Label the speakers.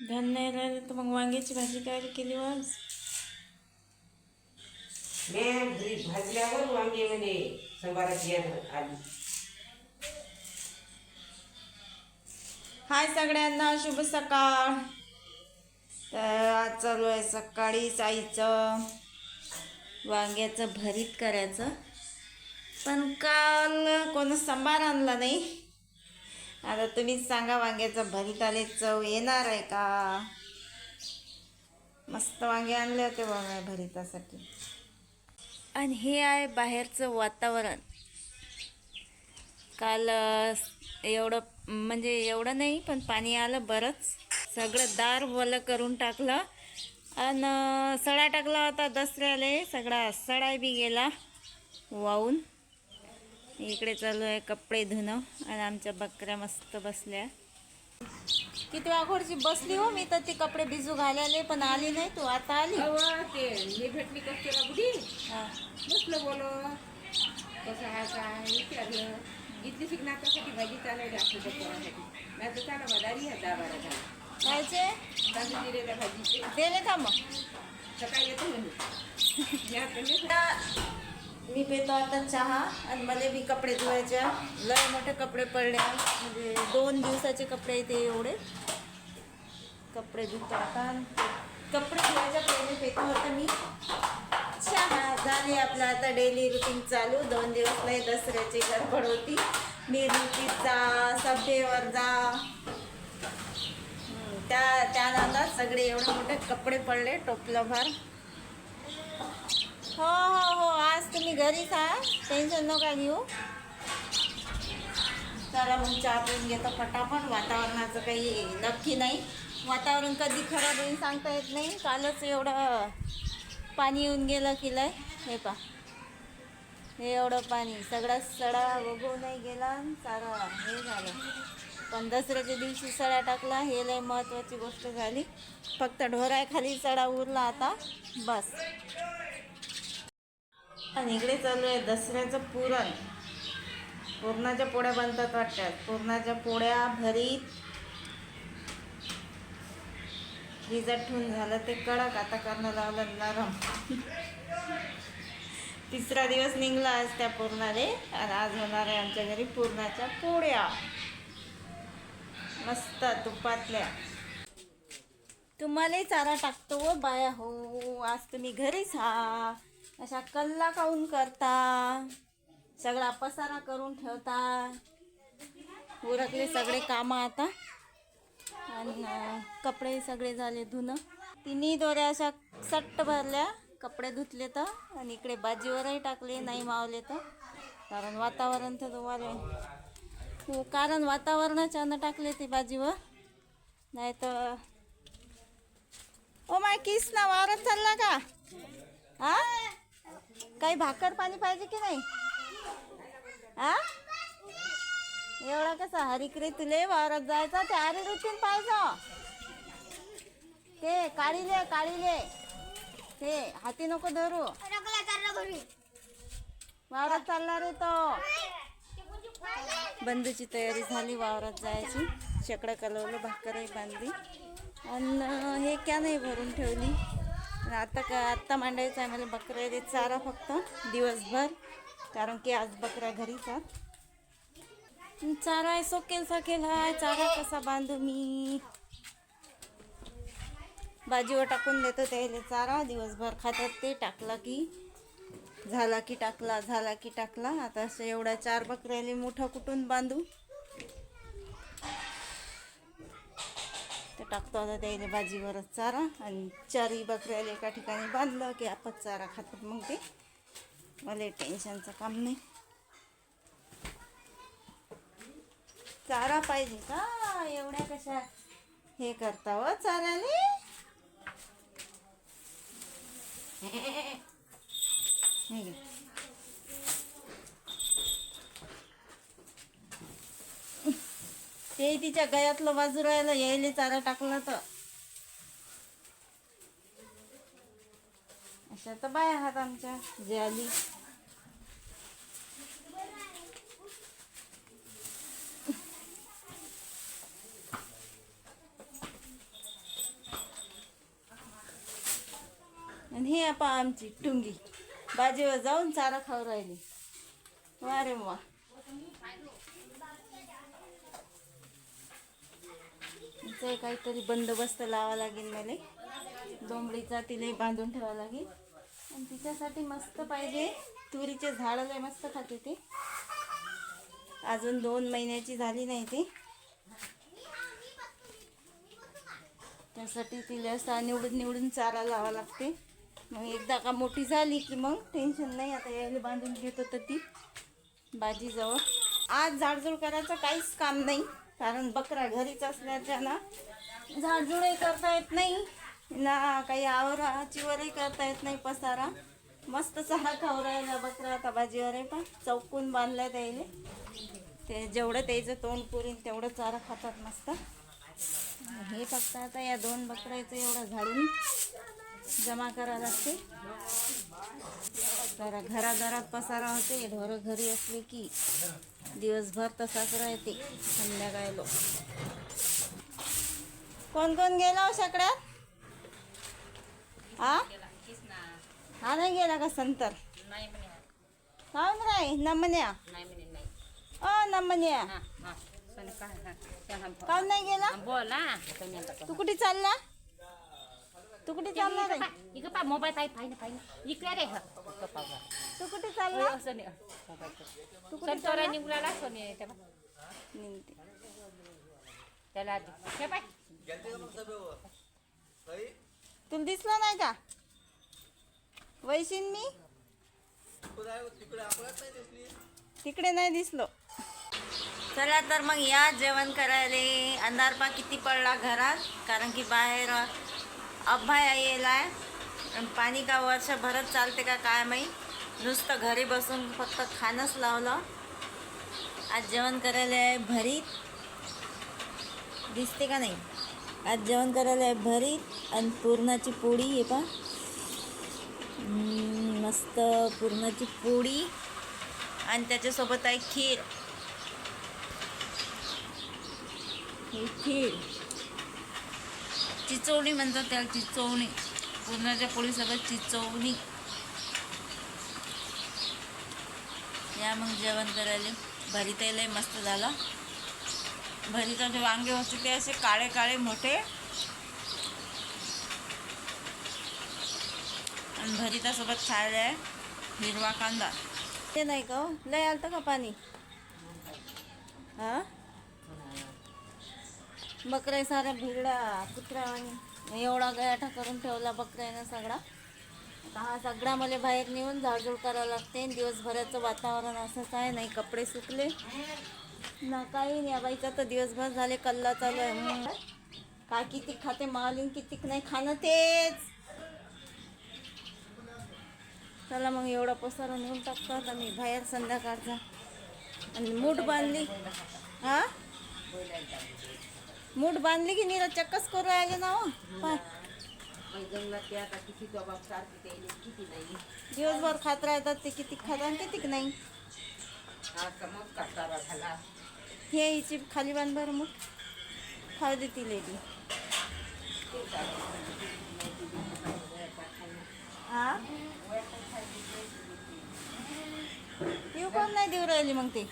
Speaker 1: धान नाही राहिलं तर मग वांग्याची भाजी काय केली आज
Speaker 2: मी घरी भाजल्यावर वांगे म्हणे संभाराची याद आली.
Speaker 1: हाय सगळ्यांना शुभ सकाळ. तर आज चालू आहे सकाळी आईचं वांग्याचं भरीत करायचं. पण काल कोण सांबार आणला नाही. आता तुम्हीच सांगा वांग्याचं भरीत आले चव येणार आहे का? मस्त वांगे आणले होते बघा भरितासाठी आणि हे आहे बाहेरचं वातावरण. काल एवढं म्हणजे एवढं नाही पण पाणी आलं बरंच. सगळं दार वलं करून टाकलं. आणि सडा टाकला होता दसऱ्याला सगळा सडाय बी गेला वाहून. इकडे चालू आहे कपडे धुणं आणि आमच्या बकऱ्या मस्त बसल्या. किती वाघोडची बसली हो मी तर ती कपडे भिजू घालायले पण आली नाही तू आता आली.
Speaker 2: ते मी भेटली कस्तुरा बुडी.
Speaker 1: हा.
Speaker 2: बसलं बोलो. कसं आहे काय? विचारलं. इथली शिकण्यासाठी भाजी चालायला असं पोरासाठी. नाही तर चाला मदारी आहे दहा बारा झाला
Speaker 1: कायचे
Speaker 2: तांदूळ दिलेल्या भाजीचे.
Speaker 1: दिले का मग?
Speaker 2: सकाळी येतो
Speaker 1: आता मी पेतो आता चहा आणि मला बी कपडे धुवायचे. लय मोठे कपडे पडले. म्हणजे दोन दिवसाचे कपडे येते एवढे. कपडे धुतो आता. कपडे धुवायच्या पहिले पेतो होतं मी. चहा झाली आपला आता डेली रुटीन चालू. दोन दिवस नाही दसऱ्याची गडबड होती. मिरवतीत जा सभेवर जा. त्या त्या सगळे एवढे मोठे कपडे पडले टोपलं भर. हो हो हो आज तुम्ही घरीच आहात? टेन्शन नका घेऊ. चला मग चहा पिऊन घेतो फटाफट. वातावरणाचं काही नक्की नाही. वातावरण कधी खराब होईल सांगता येत नाही. कालच एवढं पाणी येऊन गेलं की लय. हे पा हे एवढं पाणी. सगळा सडा वगू नाही गेला आणि सारा हे झालं. पण दसऱ्याच्या दिवशी सडा टाकला. हे लय महत्त्वाची गोष्ट झाली. फक्त ढोराखाली सडा उरला आता. बस. आणि इकडे चालू आहे दसऱ्याचं पुरण. पुरणाच्या पोळ्या बनतात वाटतात पुरणाच्या पोळ्या भरीत भिजत ठेवून झालं ते कडक. आता करणं लावलं नरम. तिसरा दिवस निघला आज त्या पुरणाले. आणि आज होणार आहे आमच्या घरी पुरणाच्या पोळ्या. मस्त तुपातल्या तुम्हालाही चारा टाकतो व बाया. हो आज तुम्ही घरीच हा. अशा कल्ला काऊन करता? सगळा पसारा करून ठेवता. उरकले सगळे कामं आता. आणि कपडे सगळे झाले धुणं. तिन्ही दोऱ्या अशा सट्ट भरल्या. कपडे धुतले तर आणि इकडे बाजीवरही टाकले नाही मावले तर. कारण वातावरण तर तुम्हाला हो कारण वातावरणाच्या अन्न टाकले ते बाजीवर. नाही तर ओ माय किस ना वावरत चालला का? हा काही भाकर पाणी पाहिजे की नाही? हा एवढा कसा हरिक्रे तुले वावरात जायचा? ते आरे रुटीन पाहिजे. ते काढीले काढीले ते हाती नको धरू. वावरात चालला रे तो. बंदूची तयारी झाली वावरात जायची. शेकडं कलवलं भाकरही बांधली. आणि हे क्या नाही भरून ठेवली. आता का आत्ता मांडायचं आहे मला बकऱ्या चारा फक्त दिवसभर. कारण की आज बकऱ्या घरीच आहेत चारा आहे सोकेल सकेल आहे. चारा कसा बांधू मी? बाजीवर टाकून देतो त्याला चारा. दिवसभर खातात ते. टाकला की झाला की टाकला झाला की टाकला. आता असं एवढ्या चार बकऱ्याला मोठा कुठून बांधू. टाकतो. आता त्याने बाजीवरच चारा आणि चारही बकऱ्याला एका ठिकाणी बांधलं की आपण चारा खातात मग ते. मला टेन्शनचं काम नाही. चारा पाहिजे का? एवढ्या कशा हे करता हो व चाराले ते तिच्या गयातलं बाजू राहिलं यायला चारा टाकला तर. अशा तर बाय आहात आमच्या जे आली. आणि हे आपण आमची टुंगी. बाजीवर जाऊन चारा खाऊ राहिली. वारे वा. तिचं काहीतरी बंदोबस्त लावा लागेल मला. डोंबळीचा तिला बांधून ठेवावं लागेल. आणि तिच्यासाठी मस्त पाहिजे. तुरीचे झाडं लय मस्त खाते ते. अजून दोन महिन्याची झाली नाही ती. त्यासाठी तिला असा निवडून निवडून चारा लावा लागते. मग एकदा का मोठी झाली की मग टेन्शन नाही. आता यायला बांधून घेत होतं ती. बाजीजवळ. आज झाडझूड करायचं काहीच काम नाही. कारण बकरा घरीच असल्याच्या ना झाडझुडही करता येत नाही. ना काही आवरा चिवरही करता येत नाही पसारा. मस्त चहा खाऊ राहिला बकरा आता बाजीवर आहे पण. चौकून बांधलाय त्याला ते जेवढं त्याचं तोंड पुरीन तेवढं चारा खातात मस्त. हे फक्त आता या दोन बकऱ्याचं एवढं झाडून जमा करावं लागते. जरा घराघरात पसारा होते ढोरं घरी असले की दिवसभर तसाच राहते संध्याकाळी लोक. कोण कोण गेला हो सगळ्यात हा? हा नाही गेला का संतर? काऊन राय? नमन्या? अ नमन्या. काऊन नाही गेला?
Speaker 2: बोला
Speaker 1: तू कुठे चालला? तू कुठे चालला रे?
Speaker 2: इकडे पा मोबाईल पाहिजे पाहिजे पाहिजे इकडे रे इकडं पाहा.
Speaker 1: तू कुठे चालला?
Speaker 2: असं नाही. मोबाईल
Speaker 1: तू कुठे
Speaker 2: संतोरा
Speaker 1: चालला?
Speaker 2: निघाला सोनी तेव्हा
Speaker 1: निघते.
Speaker 2: त्याला आधी. हे पाय.
Speaker 1: तुला दिसलं नाही का? वैशीन मी? तिकडे नाही दिसलो. चला तर मग या जेवण करायला. अंधारपा किती पडला घरात कारण की बाहेर अभ्यायला आहे आणि पाणी का वर्षभरच चालते का काय माहीत नुसतं घरी बसून फक्त खाणंच लावलं। आज जेवण करायला आहे भरीत। दिसते का नाही? आज जेवण करायला आहे भरीत आणि पुरणाची पोळी आहे पा मस्त पुरणाची पोळी आणि त्याच्यासोबत आहे खीर। ही खीर। चिचवणी म्हणतात त्याला चिचवणी. पुरणाच्या पोळीसोबत चिचवणी. या मग जेवण करायला. भरीत मस्त झालं. भरीताचे वांगे होते ते असे काळे काळे मोठे. आणि भरितासोबत खायला आहे हिरवा कांदा. ते नाही का हो? लय आलं का पाणी? हा? बकऱ्या साऱ्या भिरडा कुत्रा आणि एवढा गयाठा करून ठेवला बकऱ्यानं सगळा. आता हा सगळा मला बाहेर नेऊन झाडझूड करावं लागते दिवसभराचं वातावरण असंच आहे नाही कपडे सुकले ना काही नाही. बाईचा तर दिवसभर झाले कल्ला चालू आहे. काय किती खाते मालिन कितीक नाही खाणं तेच. चला मग एवढा पसारा नेऊन टाकतात मी बाहेर संध्याकाळचा आणि मूठ बांधली. हां? मूठ बांधली की निरा चक्कस करू राहिले ना हो? पाय
Speaker 2: किती किती
Speaker 1: दिवसभर खात राहतात ते किती खातात कितीक नाही
Speaker 2: हा
Speaker 1: हे हिची खाली बाँध बरं मूठ खाऊ दे ती लेडी। हा येऊ कोण नाही देऊ राहिली मग ते?